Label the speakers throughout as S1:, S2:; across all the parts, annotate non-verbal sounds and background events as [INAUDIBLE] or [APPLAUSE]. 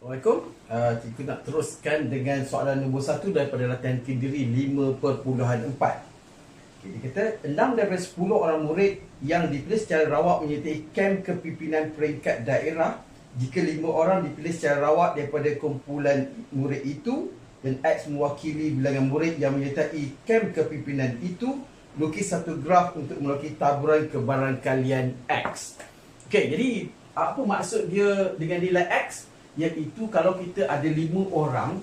S1: Assalamualaikum. Uh, cikgu nak teruskan dengan soalan nombor satu daripada latihan kendiri 5.4. Okay, dia kata, 6 daripada 10 orang murid yang dipilih secara rawak menyertai kem kepimpinan peringkat daerah jika 5 orang dipilih secara rawak daripada kumpulan murid itu dan X mewakili bilangan murid yang menyertai kem kepimpinan itu lukis satu graf untuk melukis taburan kebarangkalian X. Okey, jadi apa maksud dia dengan nilai X? Iaitu kalau kita ada lima orang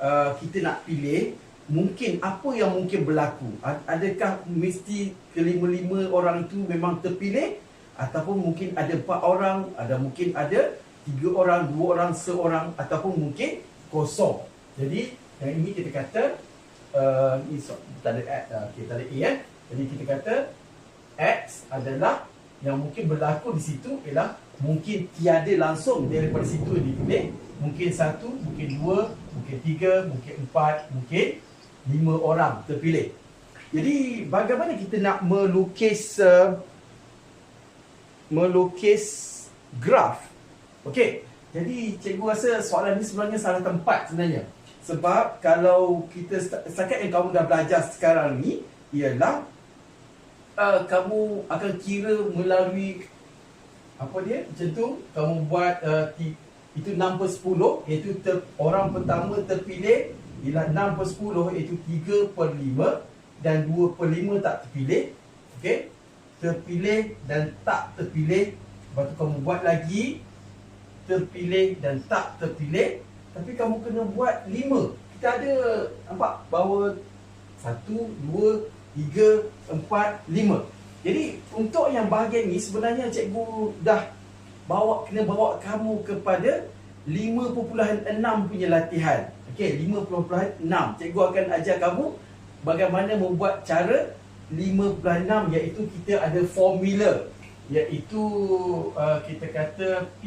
S1: uh, kita nak pilih mungkin apa yang mungkin berlaku? Adakah mesti kelima-lima orang itu memang terpilih? Ataupun mungkin ada empat orang ada mungkin ada tiga orang dua orang seorang ataupun mungkin kosong. Jadi yang ini kita kata uh, ini so, tak ada uh, okay, tak ada A eh? jadi kita kata X adalah yang mungkin berlaku di situ ialah mungkin tiada langsung daripada situ dipilih mungkin satu, mungkin dua, mungkin tiga, mungkin empat, mungkin lima orang terpilih. Jadi bagaimana kita nak melukis uh, melukis graf? Okey jadi cikgu rasa soalan ni sebenarnya salah tempat sebenarnya. Sebab kalau kita setakat yang kamu dah belajar sekarang ni ialah uh, kamu akan kira melalui apa dia macam tu kamu buat uh, itu 6 per 10 iaitu ter, orang pertama terpilih ialah 6 per 10 iaitu 3 per 5 dan 2 per 5 tak terpilih okey? Terpilih dan tak terpilih lepas tu kamu buat lagi terpilih dan tak terpilih tapi kamu kena buat 5 kita ada nampak bahawa 1 2 3 4 5 jadi untuk yang bahagian ni sebenarnya cikgu dah bawa kena bawa kamu kepada 5.6 punya latihan. Okey, 5.6. Cikgu akan ajar kamu bagaimana membuat cara 5.6 iaitu kita ada formula iaitu uh, kita kata P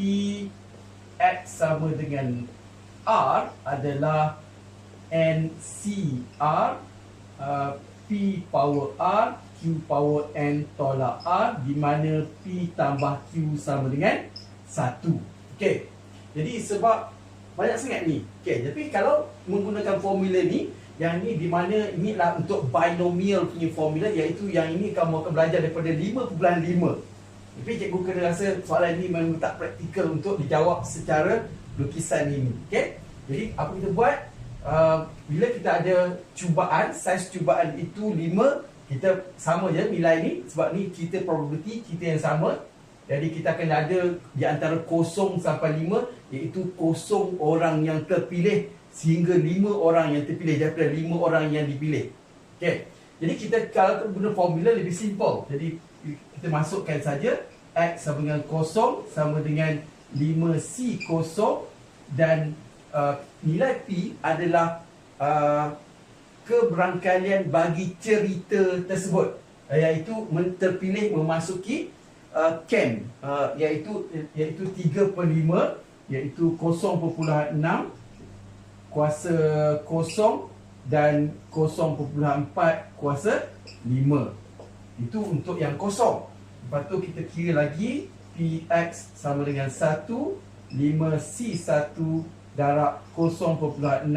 S1: X sama dengan R adalah NCR uh, Power R Q power N tolak R di mana P tambah Q sama dengan 1. Okey. Jadi sebab banyak sangat ni. Okey, tapi kalau menggunakan formula ni, yang ni di mana inilah untuk binomial punya formula iaitu yang ini kamu akan belajar daripada 5.5. Tapi cikgu kena rasa soalan ni memang tak praktikal untuk dijawab secara lukisan ini. Okey. Jadi apa kita buat? Uh, bila kita ada cubaan, saiz cubaan itu 5 kita sama je nilai ni. Sebab ni kita probability kita yang sama. Jadi kita akan ada di antara kosong sampai lima iaitu kosong orang yang terpilih sehingga lima orang yang terpilih daripada lima orang yang dipilih. Okay. jadi kita kalau guna formula lebih simple. Jadi kita masukkan saja X sama dengan kosong sama dengan 5C kosong dan uh, nilai P adalah uh, keberangkalian bagi cerita tersebut. Uh, iaitu terpilih memasuki uh, camp uh, iaitu iaitu 3 per 5 iaitu 0.6 kuasa kosong dan 0.4 kuasa 5 itu untuk yang kosong. Lepas tu kita kira lagi px sama dengan 1 5c1 darab 0.6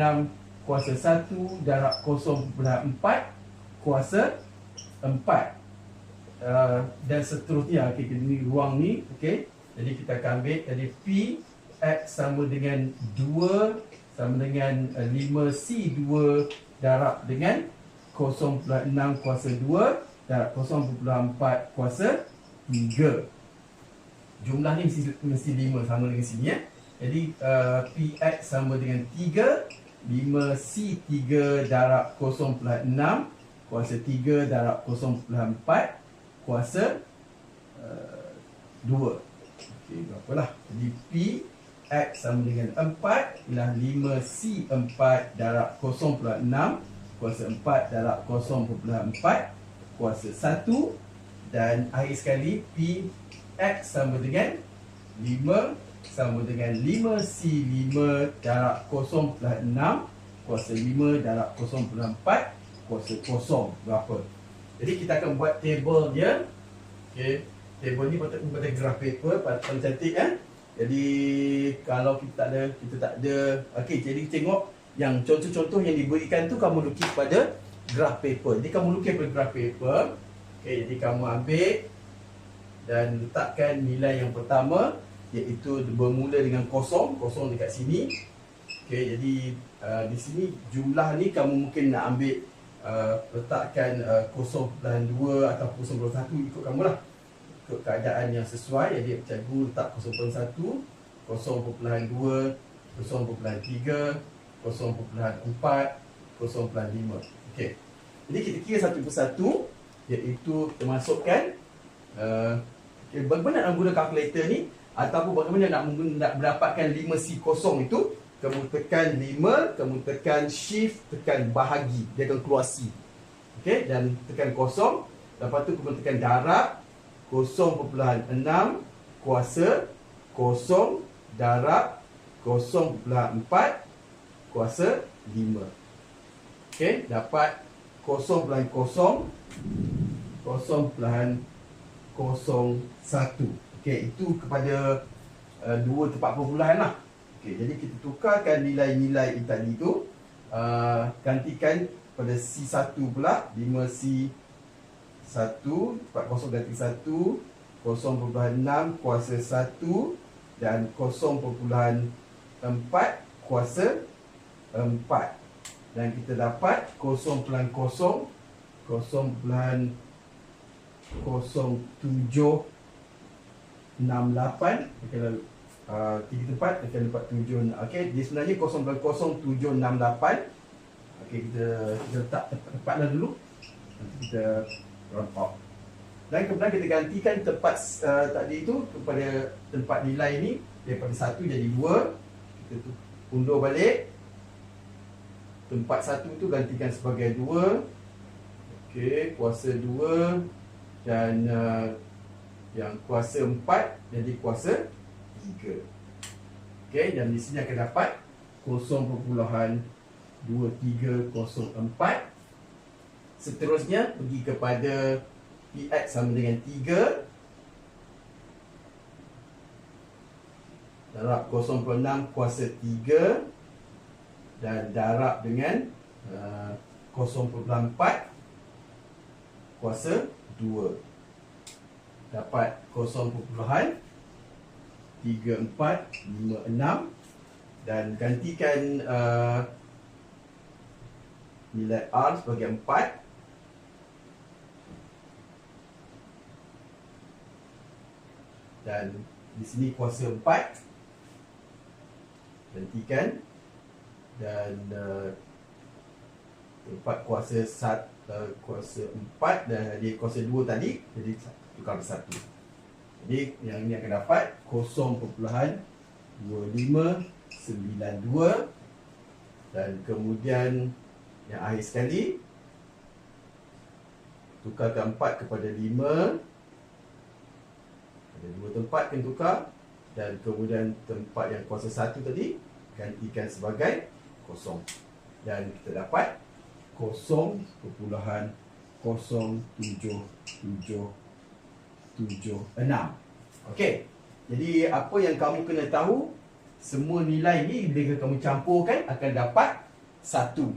S1: kuasa 1 darab 0.4 kuasa 4 uh, dan seterusnya okay, ini ruang ni okey. Jadi kita akan ambil jadi P X sama dengan 2 sama dengan uh, 5C 2 darab dengan 0.6 kuasa 2 darab 0.4 kuasa 3 jumlah ni mesti, mesti 5 sama dengan sini ya jadi uh, PX sama dengan 3 5C3 darab 0.6 kuasa 3 darab 0.4 kuasa uh, 2 Okey, berapalah jadi P X sama dengan 4 ialah 5C4 darab 0.6 kuasa 4 darab 0.4 kuasa 1 dan akhir sekali P X sama dengan 5 sama dengan 5C5 darab 0.6 kuasa 5 darab 0.4 kuasa kosong berapa. Jadi kita akan buat table dia. Okey. Table ni patut pada graph paper paling cantik kan. Jadi kalau kita tak ada, kita tak ada. Okey, jadi tengok yang contoh-contoh yang diberikan tu kamu lukis pada graph paper. Jadi kamu lukis pada graph paper. Okey, jadi kamu ambil dan letakkan nilai yang pertama iaitu bermula dengan kosong, kosong dekat sini. Okey, jadi uh, di sini jumlah ni kamu mungkin nak ambil uh, letakkan uh, 0.2 atau 0.1 ikut kamu lah. Ikut keadaan yang sesuai. Jadi cikgu letak 0.1, 0.2, 0.3, 0.4, 0.5. Okey. Jadi kita kira satu persatu iaitu termasukkan uh, okay, bagaimana nak guna kalkulator ni ataupun bagaimana nak, nak mendapatkan 5C kosong itu? Kamu tekan 5, kamu tekan shift, tekan bahagi. Dia akan keluar C. Okay? dan tekan kosong. Lepas tu kamu tekan darab 0.6 kuasa. kosong darab. 0.4 kuasa 5 okay? dapat 0.0 0.01 okay, itu kepada uh, dua tempat perpuluhan lah. Okay, jadi kita tukarkan nilai-nilai tadi tu uh, gantikan pada C1 pula 5C 1 40 ganti 1 0.6 kuasa 1 dan 0.4 kuasa 4 dan kita dapat 0.0 0.07 68 kalau uh, tiga tempat akan dapat 7 okey dia sebenarnya 0.0768 okey kita kita letak tempatlah dulu. Nanti kita round off dan kemudian kita gantikan tempat uh, tadi itu kepada tempat nilai ni. Daripada 1 jadi 2 kita undur balik. Tempat satu tu gantikan sebagai dua. Okey kuasa dua. Dan uh, yang kuasa empat jadi kuasa tiga. Okey dan di sini akan dapat 0.2304 seterusnya pergi kepada px sama dengan 3 darab 0.6 kuasa 3 dan darab dengan uh, 0.4 kuasa 2 dapat 0.3456 dan gantikan uh, nilai R sebagai 4 dan di sini kuasa 4 gantikan. Dan uh, empat kuasa sat uh, kuasa empat dan di kuasa dua tadi. Jadi tukar satu. Jadi yang ini akan dapat kosong perpuluhan dua lima sembilan dua dan kemudian yang akhir sekali tukarkan empat kepada lima. Ada dua tempat kena tukar dan kemudian tempat yang kuasa satu tadi gantikan sebagai kosong. Dan kita dapat kosong kepuluhan kosong tujuh tujuh tujuh enam. Okey, jadi apa yang kamu kena tahu semua nilai ni bila kamu campurkan akan dapat satu.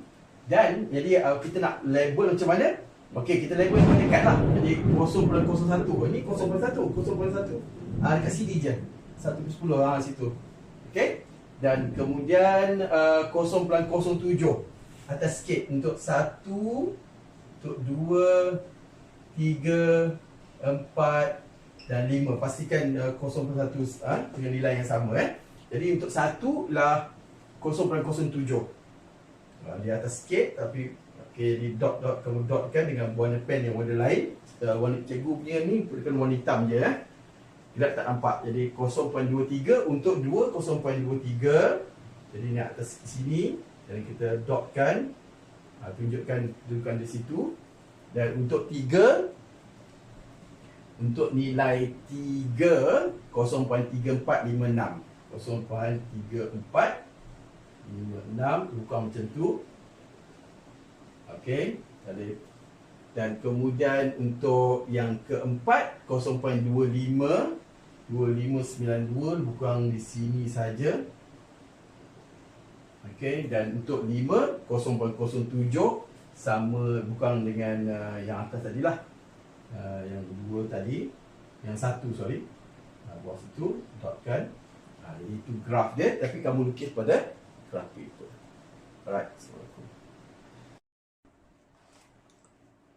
S1: Dan jadi uh, kita nak label macam mana? Okey, kita label yang dekat lah. Jadi 0.01 Ini 0.1 0.1 Ah Dekat sini je. 1 ke 10 lah situ. Okey? Dan kemudian uh, 0.07 atas sikit untuk 1 untuk 2 3 4 dan 5 pastikan uh, 0.1 uh, dengan nilai yang sama eh. Jadi untuk 1 lah 0.07 uh, di atas sikit tapi okey di dot dot kamu dot kan dengan warna pen yang warna lain. Uh, warna cikgu punya ni bukan warna hitam je eh. Tidak tak nampak. Jadi 0.23 untuk 2 0.23. Jadi ni atas sini. Dan kita dotkan ha, tunjukkan tunjukkan di situ. Dan untuk 3 untuk nilai 3 0.3456 0.3456 bukan macam tu okey dan kemudian untuk yang keempat 0.25 2592 lebih kurang di sini saja. Okey dan untuk 5 0.07 sama bukan dengan uh, yang atas tadi lah. Uh, yang dua tadi, yang satu sorry. Uh, bawah situ dotkan. Uh, itu graf dia tapi kamu lukis pada grafik itu. Alright.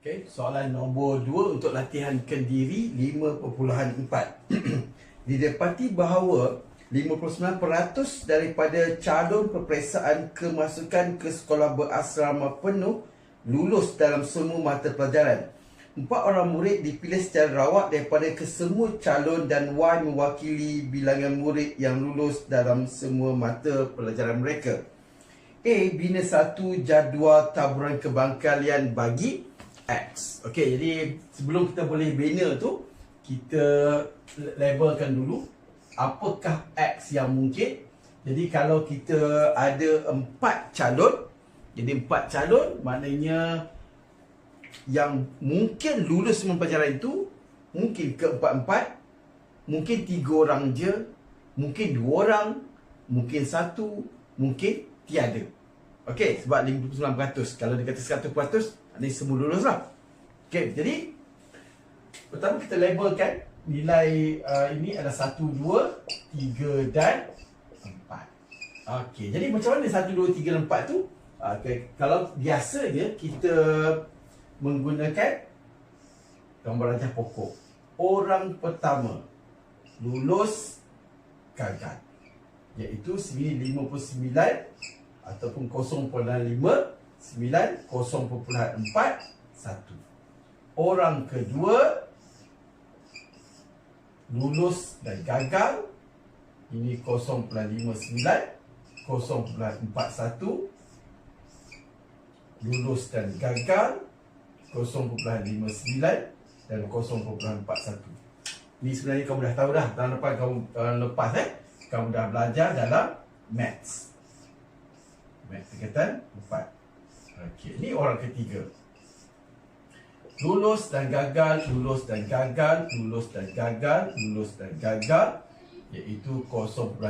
S1: Okay, soalan nombor 2 untuk latihan kendiri 5.4 [CLEARS THROAT] Didapati bahawa 59% daripada calon peperiksaan kemasukan ke sekolah berasrama penuh lulus dalam semua mata pelajaran. Empat orang murid dipilih secara rawak daripada kesemua calon dan Y mewakili bilangan murid yang lulus dalam semua mata pelajaran mereka. A. Bina satu jadual taburan kebangkalian bagi X. Okey, jadi sebelum kita boleh bina tu, kita labelkan dulu apakah X yang mungkin. Jadi kalau kita ada empat calon, jadi empat calon maknanya yang mungkin lulus semua pelajaran itu mungkin keempat-empat, mungkin tiga orang je, mungkin dua orang, mungkin satu, mungkin tiada. Okey, sebab 59%. Kalau dia kata 100%, ini semua lulus lah. Okay, jadi pertama kita labelkan nilai uh, ini ada 1, 2, 3 dan 4. Okey, jadi macam mana 1, 2, 3 dan 4 tu? Okay, kalau biasanya kita menggunakan gambar rajah pokok. Orang pertama lulus gagal. Iaitu sini 59 ataupun 0.5 9 0.4 1 Orang kedua Lulus dan gagal Ini 0.59 0.41 Lulus dan gagal 0.59 dan 0.41 Ini sebenarnya kamu dah tahu dah Tahun lepas kamu tahun lepas eh? Kamu dah belajar dalam Maths. Maths tingkatan 4 Okey, ini orang ketiga. Lulus dan gagal, lulus dan gagal, lulus dan gagal, lulus dan gagal iaitu 0.59,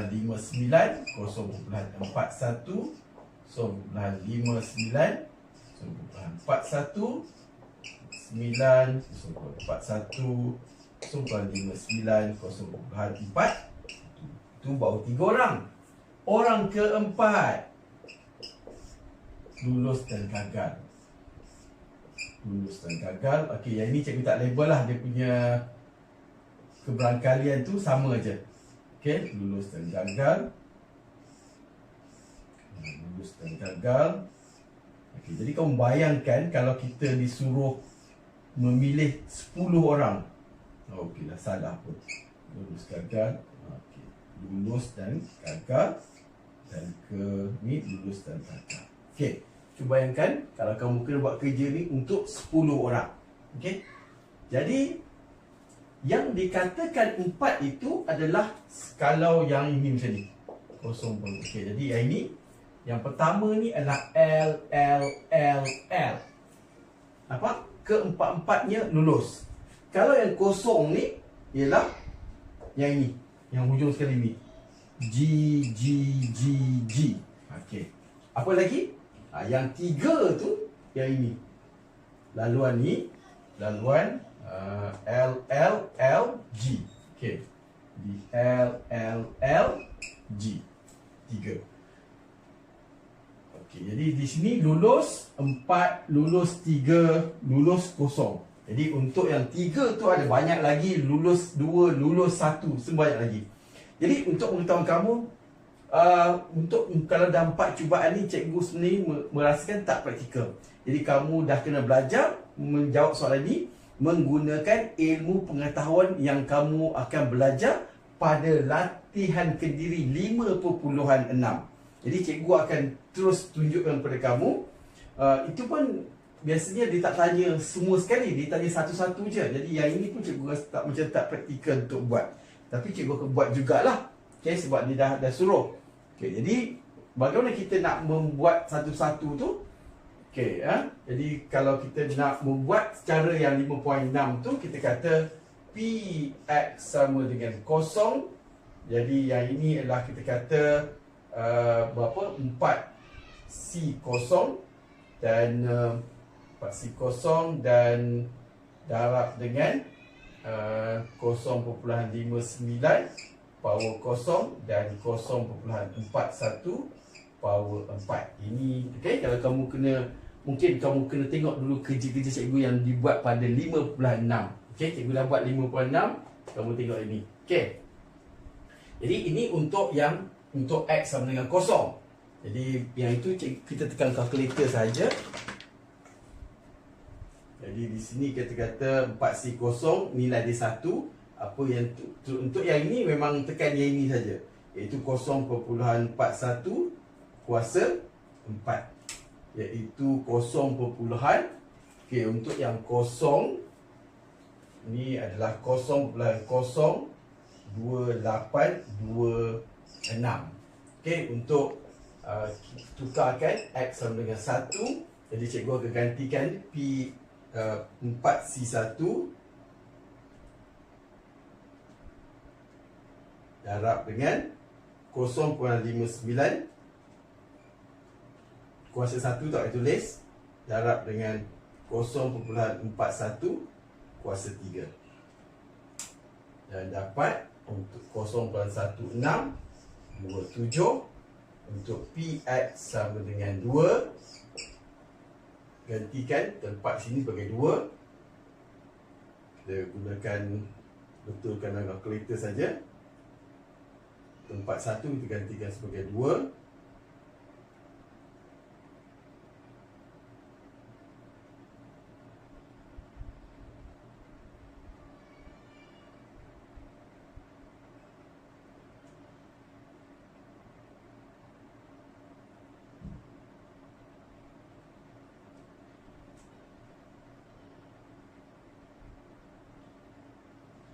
S1: 0.41, 0.59, 0.41, 9, 0.41, 0.59, 0.4 Itu baru tiga orang. Orang keempat. Lulus dan gagal. Lulus dan gagal. Okey yang ini cikgu tak label lah. Dia punya keberangkalian tu sama aja okey lulus dan gagal. Lulus dan gagal. Okey jadi kau bayangkan kalau kita disuruh memilih 10 orang okey dah salah pun lulus gagal okey lulus dan gagal dan ke ni lulus dan gagal okey Cuba bayangkan kalau kamu kena buat kerja ni untuk 10 orang. Okey. Jadi yang dikatakan empat itu adalah kalau yang ini macam ni. Kosong pun. Okey. Jadi yang ini yang pertama ni adalah L L L L. Apa? Keempat-empatnya lulus. Kalau yang kosong ni ialah yang ini, yang hujung sekali ni. G G G G. Okey. Apa lagi? ha, Yang tiga tu Yang ini Laluan ni Laluan uh, L L L G Okay Di L L L G Tiga Okay Jadi di sini lulus Empat Lulus tiga Lulus kosong Jadi untuk yang tiga tu ada banyak lagi Lulus dua Lulus satu Semua banyak lagi Jadi untuk mengetahui kamu uh, untuk kalau dah empat cubaan ni cikgu sebenarnya merasakan tak praktikal. Jadi kamu dah kena belajar menjawab soalan ni menggunakan ilmu pengetahuan yang kamu akan belajar pada latihan kendiri 5.6. Jadi cikgu akan terus tunjukkan kepada kamu uh, itu pun biasanya dia tak tanya semua sekali, dia tanya satu-satu je. Jadi yang ini pun cikgu rasa tak macam tak praktikal untuk buat. Tapi cikgu akan buat jugalah. Okay, sebab dia dah, dah suruh. Okay, jadi bagaimana kita nak membuat satu-satu tu? Okay, ha? jadi kalau kita nak membuat secara yang 5.6 tu, kita kata PX sama dengan kosong Jadi yang ini adalah kita kata uh, Berapa? 4 C kosong Dan uh, 4 C kosong dan Darab dengan uh, 0.59 Power kosong dan 0.41 Power 4 Ini okay, kalau kamu kena Mungkin kamu kena tengok dulu kerja-kerja cikgu yang dibuat pada 5.6 Okey, cikgu dah buat 5.6 Kamu tengok ini. Okey Jadi ini untuk yang untuk x sama dengan kosong. Jadi yang itu kita tekan kalkulator saja. Jadi di sini kita kata 4C kosong nilai dia 1. Apa yang tu, tu, untuk yang ini memang tekan yang ini saja. Iaitu 0.41 kuasa 4. Iaitu 0. Okey untuk yang kosong ini adalah 0.0282 enam. Okey untuk uh, tukarkan x sama dengan satu jadi cikgu akan gantikan p uh, 4c1 darab dengan 0.59 kuasa 1 tak boleh tulis. Darab dengan 0.41 kuasa 3 dan dapat untuk 0.16 27 untuk PX sama dengan 2 gantikan tempat sini sebagai 2 kita gunakan betulkan dengan kalkulator saja. Tempat 1 kita gantikan sebagai 2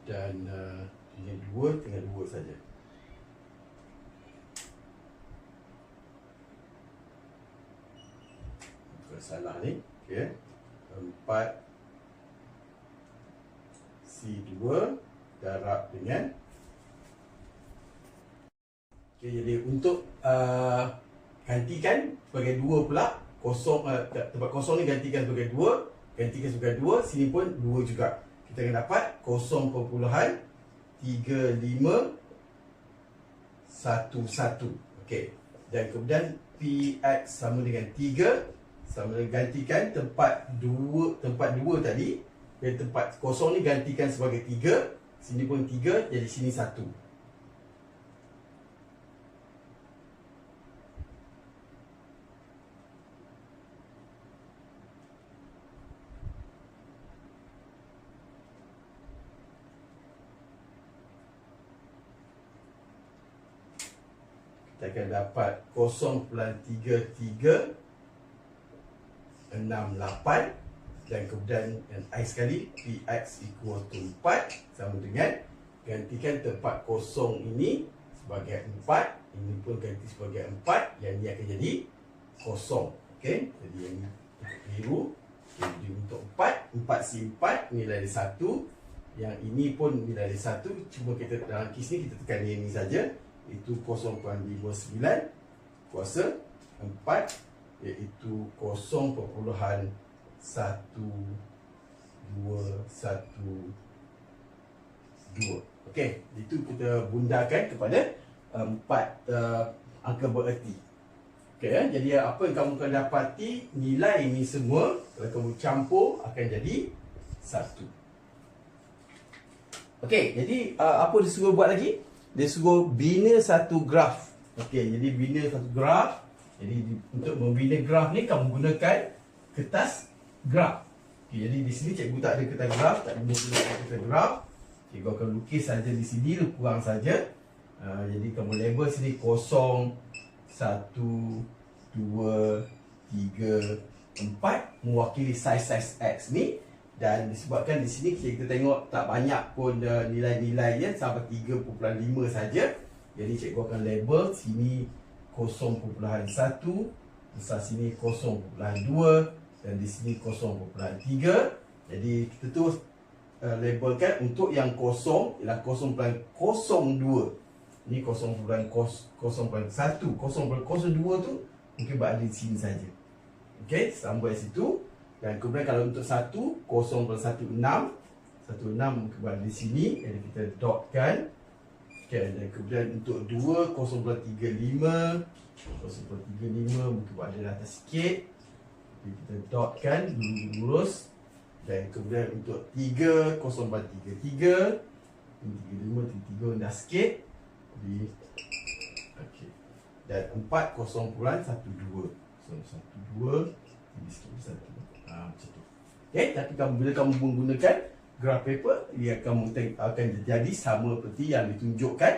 S1: dan uh, ini dua tinggal dua saja. Bukan salah ni, okey. Empat C dua darab dengan Okey, jadi untuk uh, gantikan sebagai dua pula kosong uh, tempat kosong ni gantikan sebagai dua gantikan sebagai dua sini pun dua juga kita akan dapat 0.3511 okey dan kemudian px sama dengan 3 sama gantikan tempat 2 tempat 2 tadi. Dan tempat kosong ni gantikan sebagai 3 sini pun 3 jadi sini 1 kita akan dapat 0.3368 dan kemudian yang I sekali Px equal to 4 sama dengan gantikan tempat kosong ini sebagai 4 ini pun ganti sebagai 4 yang ini akan jadi kosong. Ok jadi yang biru jadi untuk 4 4 si 4 nilai dia 1 yang ini pun nilai dia 1 cuma kita dalam kes ni kita tekan yang ini saja. Itu 0.59 kuasa 4 iaitu 0.1212 Okey, itu kita bundakan kepada 4 uh, uh, angka bererti Okey, ya? jadi apa yang kamu akan dapati nilai ini semua kalau kamu campur akan jadi 1 Okey, jadi uh, apa disuruh buat lagi? dia suruh bina satu graf. Okey, jadi bina satu graf. Jadi untuk membina graf ni kamu gunakan kertas graf. Okey, jadi di sini cikgu tak ada kertas graf, tak ada guna kertas graf. Cikgu akan lukis saja di sini kurang saja. Uh, jadi kamu label sini kosong, satu, dua, tiga, empat mewakili size-size X ni dan disebabkan di sini kita tengok tak banyak pun uh, nilai-nilai ya sampai 3.5 saja. Jadi cikgu akan label sini 0.1, besar sini 0.2 dan di sini 0.3. Jadi kita tu uh, labelkan untuk yang kosong ialah 0.02 ni 0.01 0.02 tu mungkin berada di sini saja. Okey, kat situ. Dan kemudian kalau untuk 1 0.16 16 mungkin berada di sini. Jadi kita dotkan Okey, dan kemudian untuk 2 0.35 0.35 mungkin berada di atas sikit. Jadi kita dotkan lurus. Dan kemudian untuk 3 0.33 35 33 dah sikit. Di okey. Dan 4 0 bulan 1 2 so 1 2 ini sikit 1 ha, macam tu. Okey tapi kamu bila kamu menggunakan graph paper ia akan akan jadi sama seperti yang ditunjukkan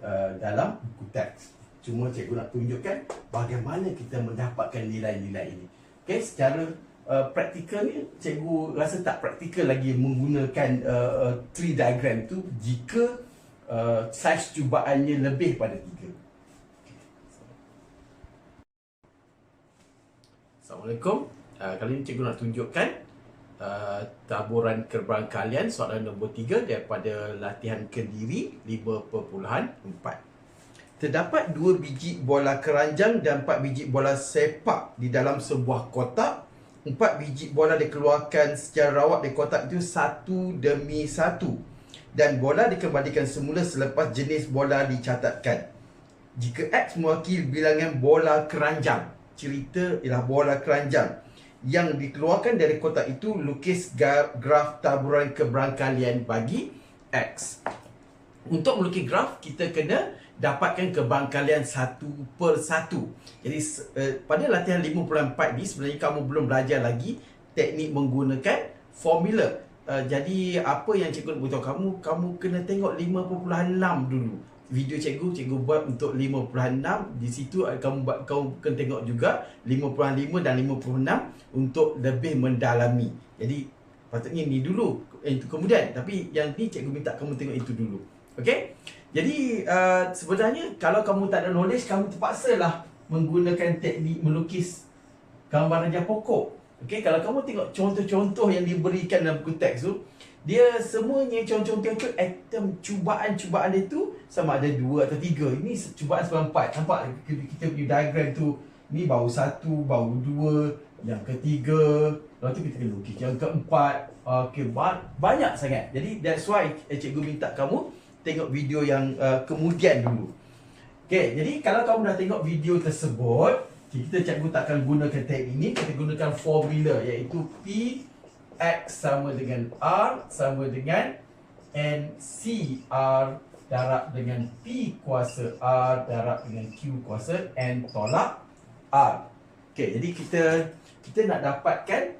S1: uh, dalam buku teks cuma cikgu nak tunjukkan bagaimana kita mendapatkan nilai-nilai ini okey secara uh, praktikal ni cikgu rasa tak praktikal lagi menggunakan uh, uh, tree diagram tu jika uh, saiz cubaannya lebih pada 3. Assalamualaikum. Uh, kali ini cikgu nak tunjukkan uh, taburan keberangkalian soalan nombor 3 daripada latihan Kediri 5.4. Terdapat dua biji bola keranjang dan empat biji bola sepak di dalam sebuah kotak. Empat biji bola dikeluarkan secara rawat dari kotak itu satu demi satu dan bola dikembalikan semula selepas jenis bola dicatatkan. Jika X mewakili bilangan bola keranjang, cerita ialah bola keranjang yang dikeluarkan dari kotak itu lukis graf taburan keberangkalian bagi X. Untuk melukis graf, kita kena dapatkan keberangkalian satu per satu. Jadi uh, pada latihan 5.4 ni sebenarnya kamu belum belajar lagi teknik menggunakan formula uh, jadi apa yang cikgu nak beritahu kamu kamu kena tengok 5.6 dulu video cikgu cikgu buat untuk 5.6 di situ uh, kamu buat kamu kena tengok juga 5.5 dan 5.6 untuk lebih mendalami. Jadi patutnya ni dulu itu kemudian. Tapi yang ni cikgu minta kamu tengok itu dulu. Okey? Jadi uh, sebenarnya kalau kamu tak ada knowledge kamu terpaksa lah menggunakan teknik melukis gambar rajah pokok. Okey, kalau kamu tengok contoh-contoh yang diberikan dalam buku teks tu, dia semuanya contoh-contoh itu item cubaan-cubaan dia tu sama ada dua atau tiga. Ini cubaan sebab empat. Nampak kita punya diagram tu. Ni baru satu, baru dua, yang ketiga. Lepas tu kita kena lukis yang keempat. Okey, banyak sangat. Jadi that's why eh, cikgu minta kamu tengok video yang uh, kemudian dulu. Okey, jadi kalau kamu dah tengok video tersebut, kita cikgu takkan gunakan tag ini kita gunakan formula iaitu P X sama dengan R sama dengan N C R darab dengan P kuasa R darab dengan Q kuasa N tolak R. Okey, jadi kita kita nak dapatkan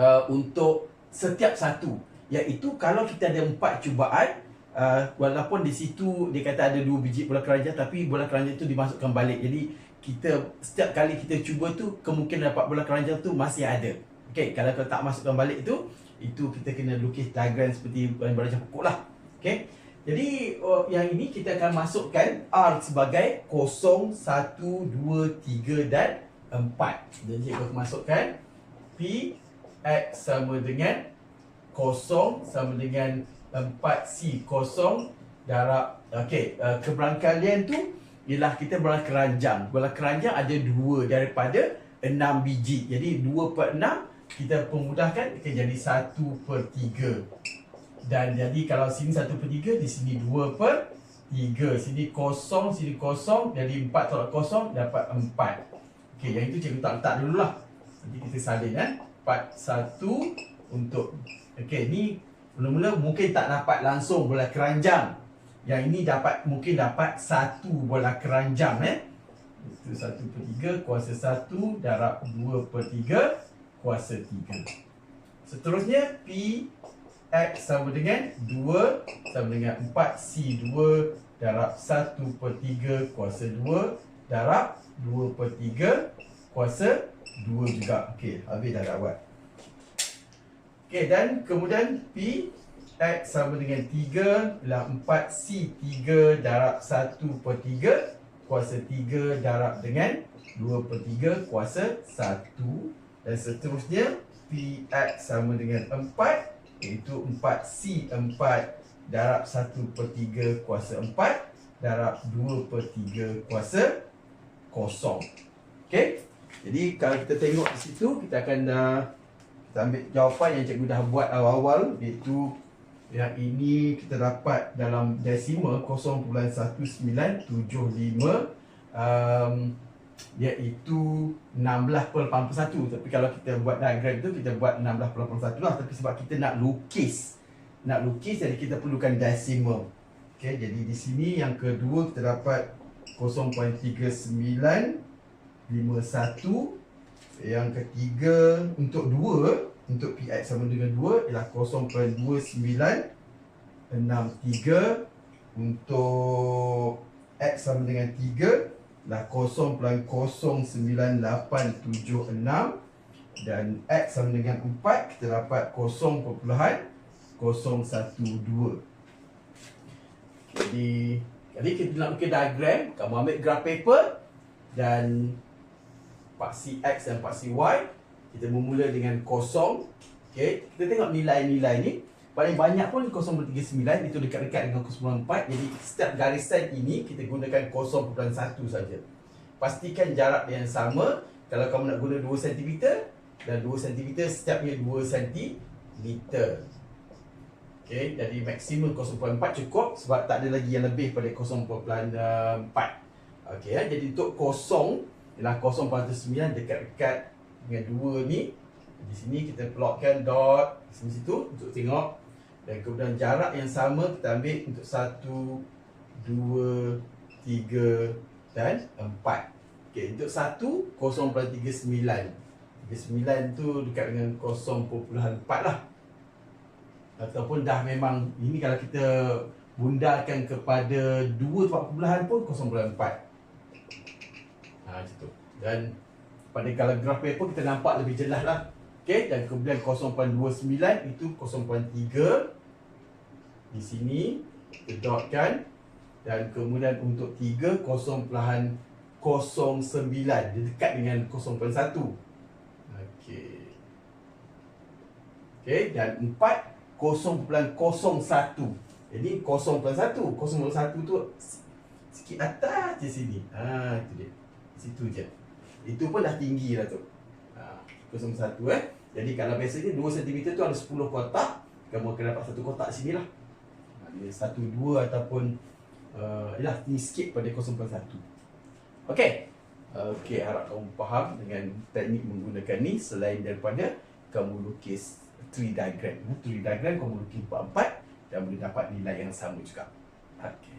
S1: uh, untuk setiap satu. Iaitu kalau kita ada empat cubaan uh, walaupun di situ dia kata ada dua biji bola keranjang tapi bola keranjang itu dimasukkan balik. Jadi kita setiap kali kita cuba tu kemungkinan dapat bola keranjang tu masih ada. Okey, kalau kau tak masukkan balik tu, itu kita kena lukis diagram seperti bola pokok lah. Okey. Jadi oh, yang ini kita akan masukkan R sebagai 0, 1, 2, 3 dan 4. Jadi kita masukkan P X sama dengan 0 sama dengan 4C 0 darab okey uh, keberangkalian tu ialah kita bola keranjang. Bola keranjang ada dua daripada enam biji. Jadi dua per enam kita pemudahkan akan jadi satu per tiga. Dan jadi kalau sini satu per tiga, di sini dua per tiga. Sini kosong, sini kosong. Jadi empat tolak kosong dapat empat. Okey, yang itu cikgu tak letak dulu lah. Nanti kita salin eh. Empat, satu untuk... Okey, ni mula-mula mungkin tak dapat langsung bola keranjang. Yang ini dapat mungkin dapat satu bola keranjang eh. Itu satu per tiga kuasa satu darab dua per tiga kuasa tiga. Seterusnya P X sama dengan dua sama dengan empat C dua darab satu per tiga kuasa dua darab dua per tiga kuasa dua juga. Okey, habis dah dapat. Okey, dan kemudian P X sama dengan 3 ialah 4C 3 darab 1 per 3 Kuasa 3 darab dengan 2 per 3 kuasa 1 Dan seterusnya PX sama dengan 4 iaitu 4C 4 darab 1 per 3 kuasa 4 darab 2 per 3 kuasa kosong. Okey. Jadi kalau kita tengok di situ kita akan dah kita ambil jawapan yang cikgu dah buat awal-awal iaitu yang ini kita dapat dalam desimal 0.1975 um, iaitu 16.81 tapi kalau kita buat diagram tu kita buat 16.81 lah. Tapi sebab kita nak lukis nak lukis jadi kita perlukan decimal. Okey jadi di sini yang kedua kita dapat 0.3951 yang ketiga untuk 2 untuk PX sama dengan 2 ialah 0.2963 untuk X sama dengan 3 lah 0.0987 dan X sama dengan 4 kita dapat 0.012 jadi jadi kita nak bikin diagram kamu ambil graph paper dan paksi X dan paksi Y kita bermula dengan kosong okay. kita tengok nilai-nilai ni paling banyak pun 0.39 itu dekat-dekat dengan 0.4 jadi setiap garisan ini kita gunakan 0.1 saja. Pastikan jarak yang sama. Kalau kamu nak guna 2 cm dan 2 cm setiapnya 2 cm Okay, jadi maksimum 0.4 cukup sebab tak ada lagi yang lebih pada 0.4 Okay, jadi untuk kosong ialah 0.9 dekat-dekat dengan 2 ni. Di sini kita plotkan dot di sini situ untuk tengok dan kemudian jarak yang sama kita ambil untuk 1 2 3 dan 4. Okey, untuk 1 0.39. 39 tu dekat dengan 0.4 lah. Ataupun dah memang ini kalau kita bundarkan kepada 2 40 pun 0.4. Ha macam tu. Dan pada kalau graph paper kita nampak lebih jelas lah. Okey, dan kemudian 0.29 itu 0.3 di sini dotkan dan kemudian untuk 3 0.09 dia dekat dengan 0.1 okey. Okey dan 4 0.01 jadi 0.1 0.1 tu sikit atas je sini. Ha itu dia. Situ je. Itu pun dah tinggi dah tu. Ha 0.1 eh jadi kalau biasanya 2 cm tu ada 10 kotak kamu akan dapat satu kotak sini lah. Dia satu dua ataupun uh, yalah tinggi sikit pada 0.1 okey. Okey harap kamu faham dengan teknik menggunakan ni. Selain daripada kamu lukis tree diagram. Tree diagram kamu lukis empat-empat dan boleh dapat nilai yang sama juga. Okey